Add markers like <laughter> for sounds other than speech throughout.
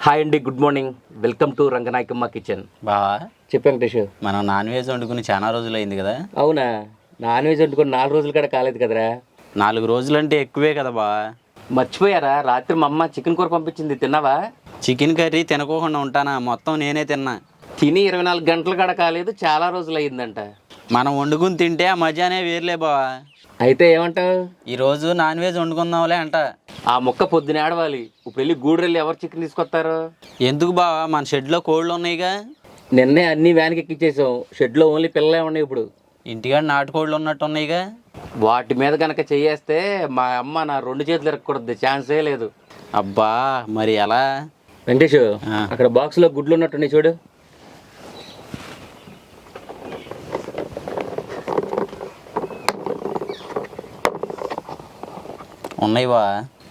Hi అండి good morning welcome to Ranganayakamma kitchen బావా చెప్పు వెంకటేష్. మనం నాన్ వెజ్ వండుకుని చాలా రోజులు అయింది కదా? అవునా? నాన్ వెజ్ వండుకొని నాలుగు రోజులు కూడా కాలేదు కదరా? నాలుగు రోజులంటే ఎక్కువే కదా బావా మర్చిపోయారా? రాత్రి మా అమ్మ చికెన్ కూర పంపించింది తిన్నావా? చికెన్ కర్రీ తినకోకుండా ఉంటానా? మొత్తం నేనే తిన్నా. తిని ఇరవై నాలుగు గంటలు కూడా కాలేదు చాలా రోజులు అయ్యిందంట మనం వండుకుని తింటే ఆ మజానే వేర్లే బావా అయితే ఏమంటావు? ఈరోజు నాన్ వెజ్ వండుకుందాంలే అంట. ఆ మొక్క పొద్దున ఆడవాలి. ఇప్పుడు వెళ్ళి గూడెళ్ళి ఎవరు చికెన్ తీసుకొస్తారు? ఎందుకు బావా? మన షెడ్లో కోళ్ళు ఉన్నాయిగా. నిన్నే అన్ని వ్యాన్కి ఎక్కించేసాం షెడ్లో ఓన్లీ పిల్లలే ఉన్నాయి ఇప్పుడు. ఇంటికాడ నాటుకోళ్ళు ఉన్నట్టు ఉన్నాయిగా. వాటి మీద కనుక చెయ్యేస్తే మా అమ్మ నా రెండు చేతులు ఎరక్కూడదు ఛాన్సే లేదు. అబ్బా మరి ఎలా? వెంకటేష్. అక్కడ బాక్స్లో గుడ్లు ఉన్నట్టున్నాయి చూడు. ఉన్నాయి బా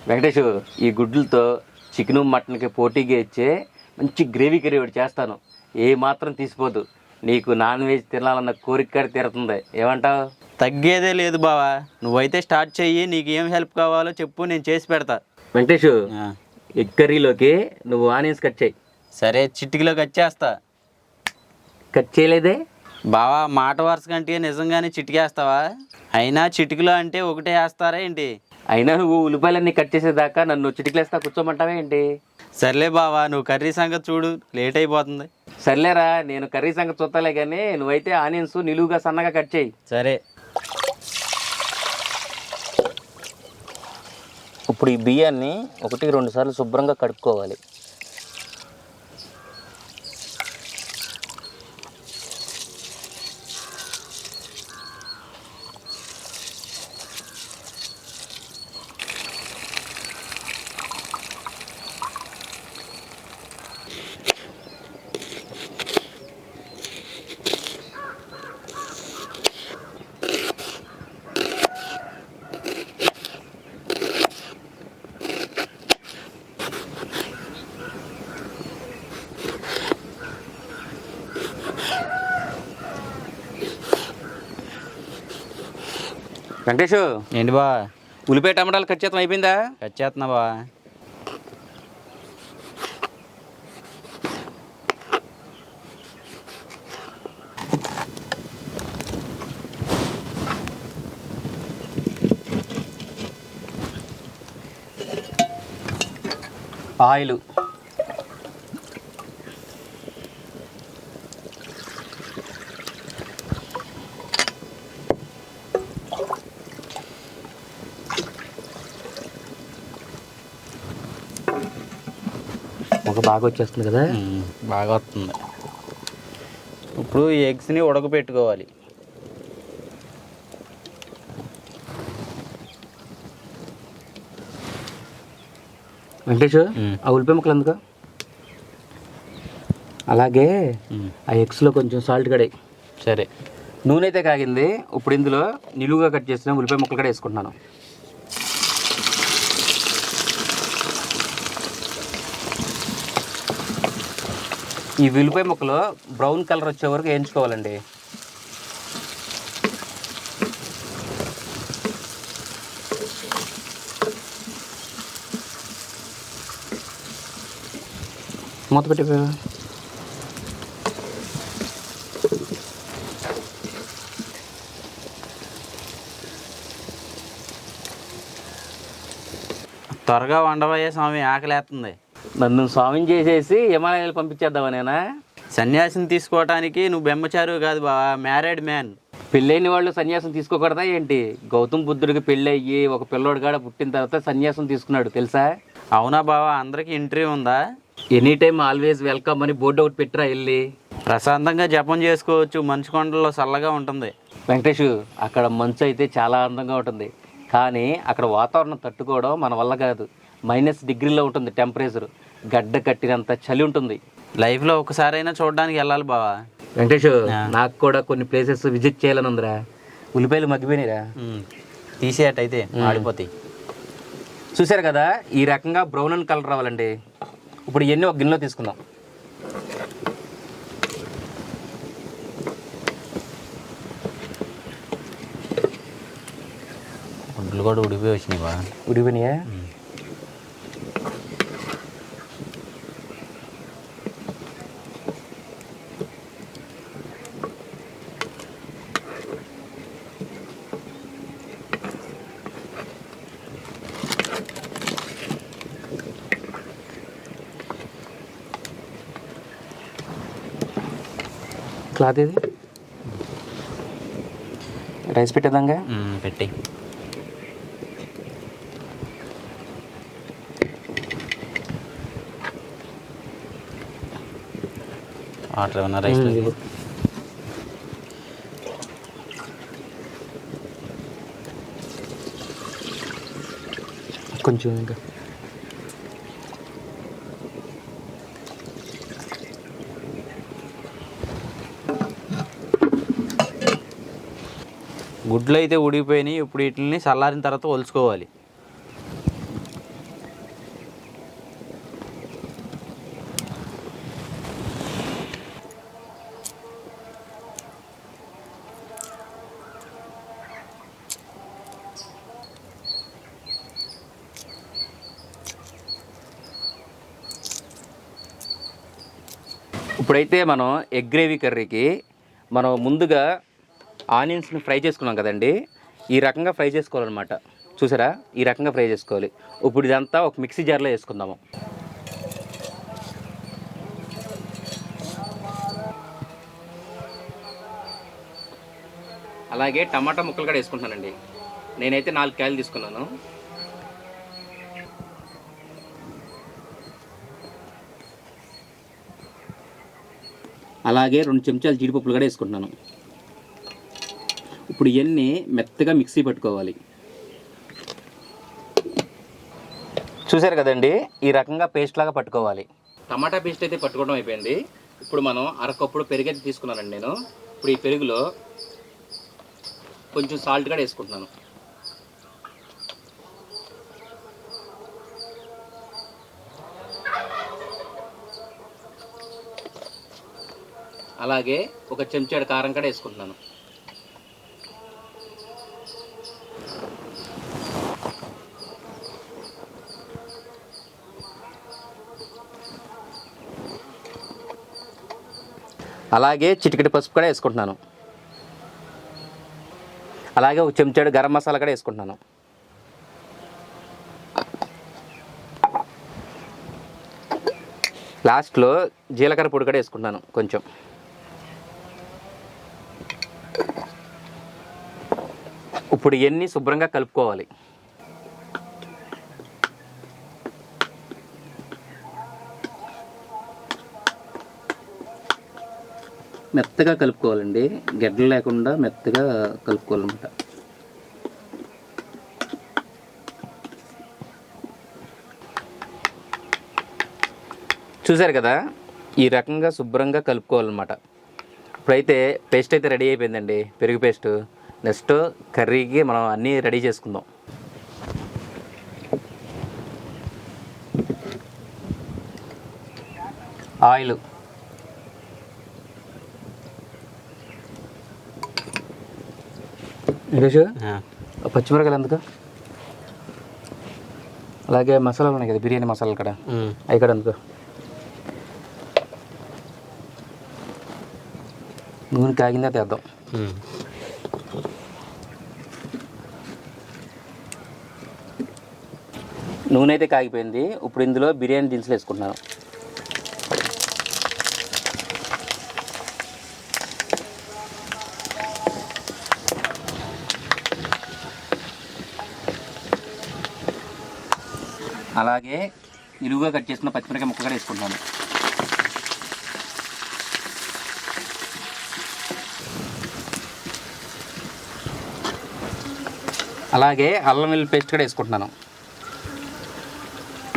వెంకటేష్ ఈ గుడ్లతో చికెన్ మటన్కి పోటీగా ఇచ్చే మంచి గ్రేవీ కర్రీ ఒకటి చేస్తాను. ఏ మాత్రం తీసిపోదు. నీకు నాన్ వెజ్ తినాలన్న కోరిక కూడా తీరుతుంది. ఏమంటావు? తగ్గేదే లేదు బావా. నువ్వైతే స్టార్ట్ చెయ్యి నీకు ఏం హెల్ప్ కావాలో చెప్పు నేను చేసి పెడతా. వెంకటేష్ ఎగ్ కర్రీలోకి నువ్వు ఆనియన్స్ కట్ చేయి. సరే చిటికలోకి వచ్చేస్తా కట్ చేయలేదే? బావా మాట వరుస కంటే నిజంగానే చిటికేస్తావా అయినా చిటికలో అంటే ఒకటే వేస్తారా ఏంటి? అయినా నువ్వు ఉల్లిపాయలన్నీ కట్ చేసేదాకా నన్ను చిటికలేస్తా కూర్చోమంటావా ఏంటి? సర్లే బావా నువ్వు కర్రీ సంగతి చూడు లేట్ అయిపోతుంది. సర్లేరా నేను కర్రీ సంగతి చూస్తాలే కానీ నువ్వైతే ఆనియన్స్ నిలువుగా సన్నగా కట్ చేయి. సరే. ఇప్పుడు ఈ బియ్యాన్ని ఒకటి రెండు సార్లు శుభ్రంగా కడుక్కోవాలి. వెంకటేష్ ఏంటి బా? ఉల్లిపాయ టమాటాలు కట్ చేస్తాం అయిపోయిందా? వచ్చేస్తున్నా బా. ఆయిల్. ఒక బాగా వచ్చేస్తుంది కదా? బాగా వస్తుంది. ఇప్పుడు ఈ ఎగ్స్ని ఉడకపెట్టుకోవాలి. వెంకటేష్. ఆ ఉల్లిపాయ ముక్కలు ఎందుకు? అలాగే ఆ ఎగ్స్లో కొంచెం సాల్ట్ కడాయి సరే. నూనె అయితే కాగింది. ఇప్పుడు ఇందులో నిలువుగా కట్ చేసిన ఉల్లిపాయ ముక్కలు కూడా వేసుకుంటున్నాను. ఈ ఉల్లిపాయ ముక్కలు బ్రౌన్ కలర్ వచ్చే వరకు వేయించుకోవాలండి. మూత పెట్టి త్వరగా వండవయ్యే స్వామి ఆకలేస్తుంది నన్ను స్వామిని చేసేసి హిమాలయాలు పంపించేద్దామా నేనా సన్యాసిని తీసుకోవటానికి నువ్వు బెమ్మచారు కాదు బావా మ్యారీడ్ మ్యాన్. పెళ్ళైన వాళ్ళు సన్యాసం తీసుకోకూడదా ఏంటి? గౌతమ్ బుద్ధుడికి పెళ్ళి అయ్యి ఒక పిల్లోడు కాడ పుట్టిన తర్వాత సన్యాసం తీసుకున్నాడు తెలుసా? అవునా బావా అందరికి ఎంట్రీ ఉందా? ఎనీ టైం ఆల్వేస్ వెల్కమ్ అని బోర్డు ఒకటి పెట్టిరా వెళ్ళి. ప్రశాంతంగా జపం చేసుకోవచ్చు మంచు కొండల్లో చల్లగా ఉంటుంది. వెంకటేష్ అక్కడ మంచు అయితే చాలా అందంగా ఉంటుంది. కానీ అక్కడ వాతావరణం తట్టుకోవడం మన వల్ల కాదు. మైనస్ డిగ్రీలో ఉంటుంది టెంపరేచర్. గడ్డ కట్టినంత చలి ఉంటుంది. లైఫ్లో ఒకసారైనా చూడడానికి వెళ్ళాలి బావా. వెంకటేష్. నాకు కూడా కొన్ని ప్లేసెస్ విజిట్ చేయాలని ఉందిరా. ఉల్లిపాయలు మగ్గిపోయినాయిరా. ఉమ్, తీసేయటైతే ఆడిపోతాయి. చూశారు కదా ఈ రకంగా బ్రౌన్ అండ్ కలర్ రావాలండి. ఇప్పుడు ఇవన్నీ ఒక గిన్నెలో తీసుకుందాం. గుడ్లు కూడా ఉడిపోయి వచ్చినాయి బా ఉడిపోయినాయా క్లాత్ ఏది రైస్ పెట్టేదాగా పెట్టి. వాటర్ ఏమన్నా రైస్ కొంచెం ఇంకా. గుడ్లు అయితే ఉడికిపోయినాయి ఇప్పుడు వీటిని చల్లారిన తర్వాత ఒలుచుకోవాలి ఇప్పుడైతే మనం ఎగ్ గ్రేవీ కర్రీకి మనం ముందుగా ఆనియన్స్ని ఫ్రై చేసుకున్నాం కదండి. ఈ రకంగా ఫ్రై చేసుకోవాలన్నమాట. చూసారా? ఈ రకంగా ఫ్రై చేసుకోవాలి. ఇప్పుడు ఇదంతా ఒక మిక్సీ జార్లో వేసుకుందాము. అలాగే టమాటా ముక్కలు కూడా వేసుకుంటానండి నేనైతే నాలుగు కాయలు తీసుకున్నాను. అలాగే రెండు చెంచాలు జీడిపప్పులు కూడా వేసుకుంటున్నాను. ఇప్పుడు ఇవన్నీ మెత్తగా మిక్సీ పట్టుకోవాలి. చూసారు కదండి ఈ రకంగా పేస్ట్ లాగా పట్టుకోవాలి. టమాటా పేస్ట్ అయితే పట్టుకోవడం అయిపోయింది. ఇప్పుడు మనం అరకప్పుడు పెరుగు అయితే తీసుకున్నానండి నేను. ఇప్పుడు ఈ పెరుగులో కొంచెం సాల్ట్ కూడా వేసుకుంటున్నాను. అలాగే ఒక చెంచాడు కారం కూడా వేసుకుంటున్నాను. అలాగే చిటికటి పసుపు కూడా వేసుకుంటున్నాను. అలాగే ఒక చెంచాడు గరం మసాలా కూడా వేసుకుంటున్నాను. లాస్ట్లో జీలకర్ర పొడి కూడా వేసుకుంటున్నాను కొంచెం. ఇప్పుడు ఇవన్నీ శుభ్రంగా కలుపుకోవాలి. మెత్తగా కలుపుకోవాలండి. గడ్డలు లేకుండా మెత్తగా కలుపుకోవాలన్నమాట. చూసారు కదా? ఈ రకంగా శుభ్రంగా కలుపుకోవాలన్నమాట. ఇప్పుడైతే పేస్ట్ అయితే రెడీ అయిపోయిందండి. పెరుగు పేస్ట్. నెక్స్ట్ కర్రీకి మనం అన్నీ రెడీ చేసుకుందాం. ఆయిల్. పచ్చిమిరకాయలు ఎందుకు? అలాగే మసాలాలు ఉన్నాయి కదా బిర్యానీ మసాలాలు కూడా అవి కూడా ఎందుకు? నూనె కాగిందా తెద్దాం. నూనె అయితే కాగిపోయింది. ఇప్పుడు ఇందులో బిర్యానీ దినుసులు వేసుకుంటున్నాను. అలాగే నిలువుగా కట్ చేసిన పచ్చిమిరకాయ ముక్క కూడా వేసుకుంటున్నాను. అలాగే అల్లం వెల్లుల్లి పేస్ట్ కూడా వేసుకుంటున్నాను.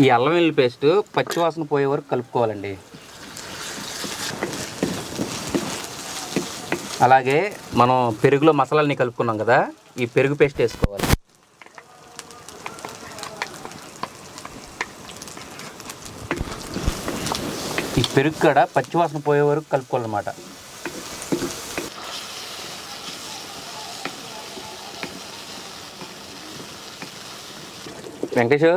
ఈ అల్లం వెల్లుల్లి పేస్ట్ పచ్చివాసన పోయే వరకు కలుపుకోవాలండి. అలాగే మనం పెరుగులో మసాలాలని కలుపుకున్నాం కదా ఈ పెరుగు పేస్ట్ వేసుకోవాలి. పెరుగు కూడా పచ్చివాసన పోయే వరకు కలుపుకోవాలన్నమాట. వెంకటేష్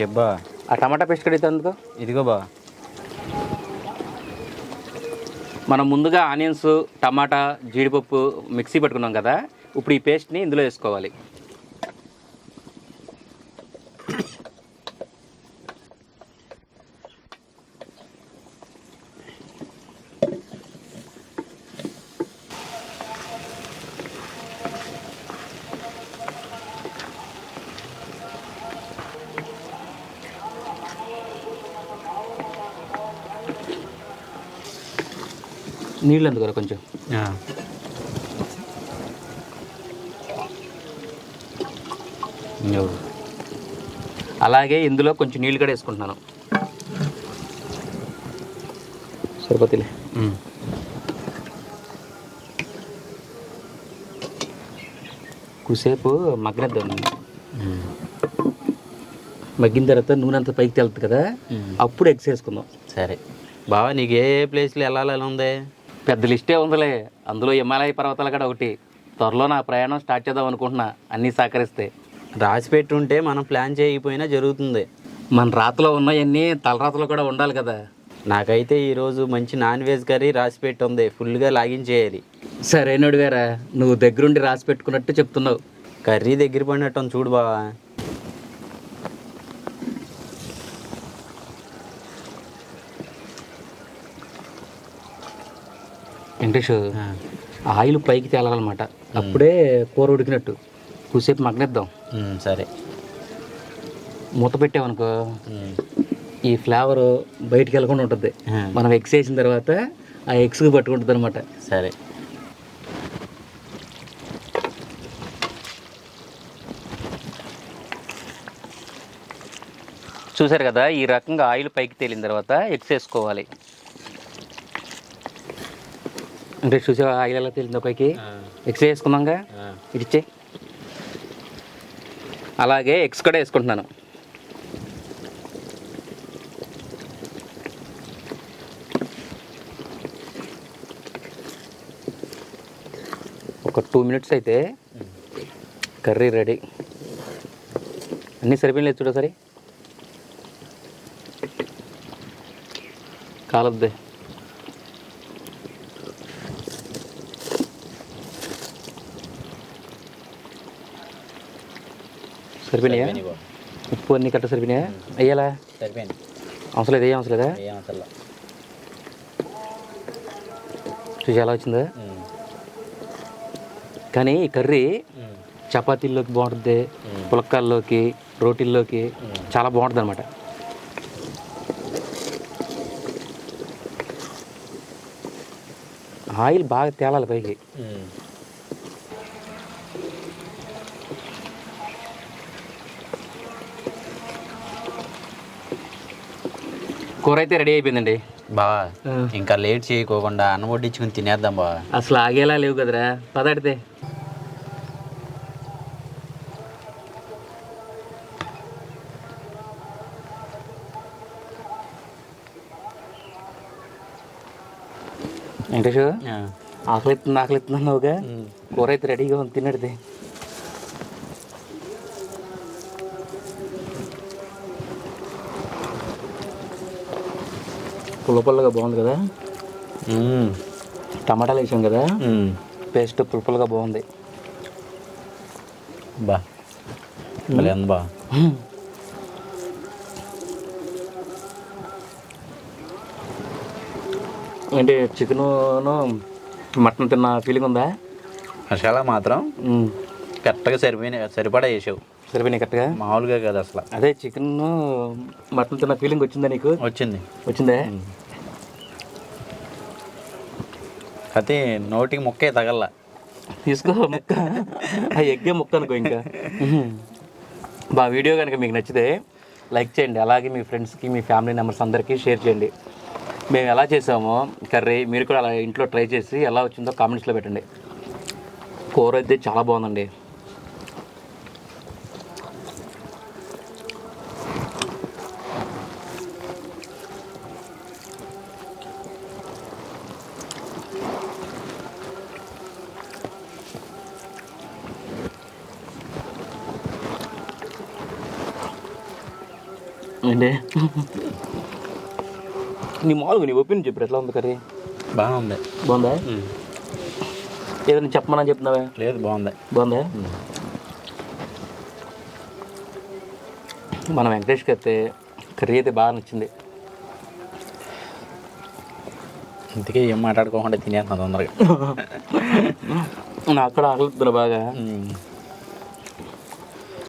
చెప్పా ఆ టమాటా పేస్ట్ కడితే అందుకో ఇదిగో బా. మనం ముందుగా ఆనియన్స్ టమాటా జీడిపప్పు మిక్సీ పట్టుకున్నాం కదా ఇప్పుడు ఈ పేస్ట్ని ఇందులో వేసుకోవాలి. నీళ్ళు ఎందుకు కొంచెం? అలాగే ఇందులో కొంచెం నీళ్ళు కూడా వేసుకుంటున్నాను. సరిపోతులే. కుసేపు మగ్గనిద్దాం మగ్గిన తర్వాత నూనె అంతా పైకి తెలుతుంది కదా? అప్పుడు ఎగ్స్ వేసుకుందాం. సరే. బావా నీకు ఏ ఏ ప్లేస్లు వెళ్ళాలని ఉంది? పెద్ద లిస్టే ఉందిలే. అందులో హిమాలయ పర్వతాలు కూడా ఒకటి. త్వరలో నా ప్రయాణం స్టార్ట్ చేద్దాం అనుకుంటున్నా అన్నీ సహకరిస్తే. రాసి పెట్టుంటే మనం ప్లాన్ చేయకపోయినా జరుగుతుంది. మన రాతలో ఉన్నవన్నీ తలరాతలో కూడా ఉండాలి కదా. నాకైతే ఈరోజు మంచి నాన్ వెజ్ కర్రీ రాసి పెట్టి ఉంది ఫుల్గా లాగించేయాలి సరైనడు వేరా నువ్వు దగ్గరుండి రాసి పెట్టుకున్నట్టు చెప్తున్నావు. కర్రీ దగ్గర పడినట్టు చూడు బావా. వెంకటేష్ ఆయిల్ పైకి తేలాలన్నమాట. అప్పుడే కూర ఉడికినట్టు. కూసేపు మగ్గనిద్దాం. సరే. మూత పెట్టామనుకో. ఈ ఫ్లేవర్ బయటికి వెళ్ళకుండా ఉంటుంది. మనం ఎగ్స్ వేసిన తర్వాత ఆ ఎగ్స్కి పట్టుకుంటుంది అనమాట సరే. చూసారు కదా ఈ రకంగా ఆయిల్ పైకి తేలిన తర్వాత ఎగ్స్ వేసుకోవాలి. అంటే చూసావా ఆయిల్ ఎలా తేలిందో పైకి ఎగ్స్ వేసుకుందాంగా ఇడిచ్చే అలాగే ఎగ్స్ కూడా వేసుకుంటున్నాను. ఒక టూ మినిట్స్ అయితే కర్రీ రెడీ. అన్నీ సరిపోయినాయి చూడ సరే కాలద్దే. సరిపోయినాయా. ఉప్పు అన్ని కట్ట సరిపోయినాయా? అయ్యాలా? సరిపోయింది అవసరం లేదు ఏం అవసరం లేదా? ఏం అవసరం లే. చూసి ఎలా వచ్చిందా? కానీ ఈ కర్రీ చపాతీల్లోకి బాగుంటుంది. పులక్కాల్లోకి రోటీల్లోకి చాలా బాగుంటుంది అనమాట ఆయిల్ బాగా తేలాలి పైకి. కూర అయితే రెడీ అయిపోయిందండి. బావా ఇంకా లేట్ చేయకోకుండా అన్నం వడ్డించుకుని తినేద్దాం బావా అసలు ఆగేలా లేవు కదరా. పదాడితే. వెంకటేష్ ఆకలి ఎత్తుంది ఆకలి ఎత్తుంది అన్నావుగా. కూర అయితే రెడీగా ఉంది తినడితే పుల్ల పుల్లగా బాగుంది కదా? టమాటాలు వేసాం కదా. పేస్ట్ పుల్ల పుల్లగా బాగుంది. బా. బా. అంటే చికెను మటన్ తిన్న ఫీలింగ్ ఉందా? మసాలా మాత్రం. కరెక్ట్గా సరిపోయిన సరిపడా వేసావు. సరిపోయినాయి కరెక్ట్గా? మామూలుగా కదా అసలు. అదే చికెన్ మటన్ తిన్న ఫీలింగ్ వచ్చిందా నీకు? వచ్చింది. వచ్చిందా? అయితే నోటికి ముక్కే తగల. తీసుకో ముక్క. ఆ ఎగ్గే ముక్క అనుకో ఇంకా. మా వీడియో కనుక మీకు నచ్చితే లైక్ చేయండి. అలాగే మీ ఫ్రెండ్స్కి మీ ఫ్యామిలీ మెంబర్స్ అందరికీ షేర్ చేయండి. మేము ఎలా చేసామో కర్రీ మీరు కూడా అలా ఇంట్లో ట్రై చేసి ఎలా వచ్చిందో కామెంట్స్లో పెట్టండి. కూర అయితే చాలా బాగుందండి. ఏంటి? నీ మామూలుగా నీ ఒపీనియన్ చెప్పు ఎట్లా ఉంది కర్రీ? బాగా ఉంది బాగుందా. ఏదైనా చెప్పమని చెప్తున్నావా? లేదు బాగుంది. బాగుందా? మన వెంకటేష్కి అయితే కర్రీ అయితే బాగా నచ్చింది. ఇంతకీ ఏం మాట్లాడుకోకుండా తినేస్తున్నా తొందరగా. <laughs> నాకు కూడా ఆకలిస్తున్నా బాగా.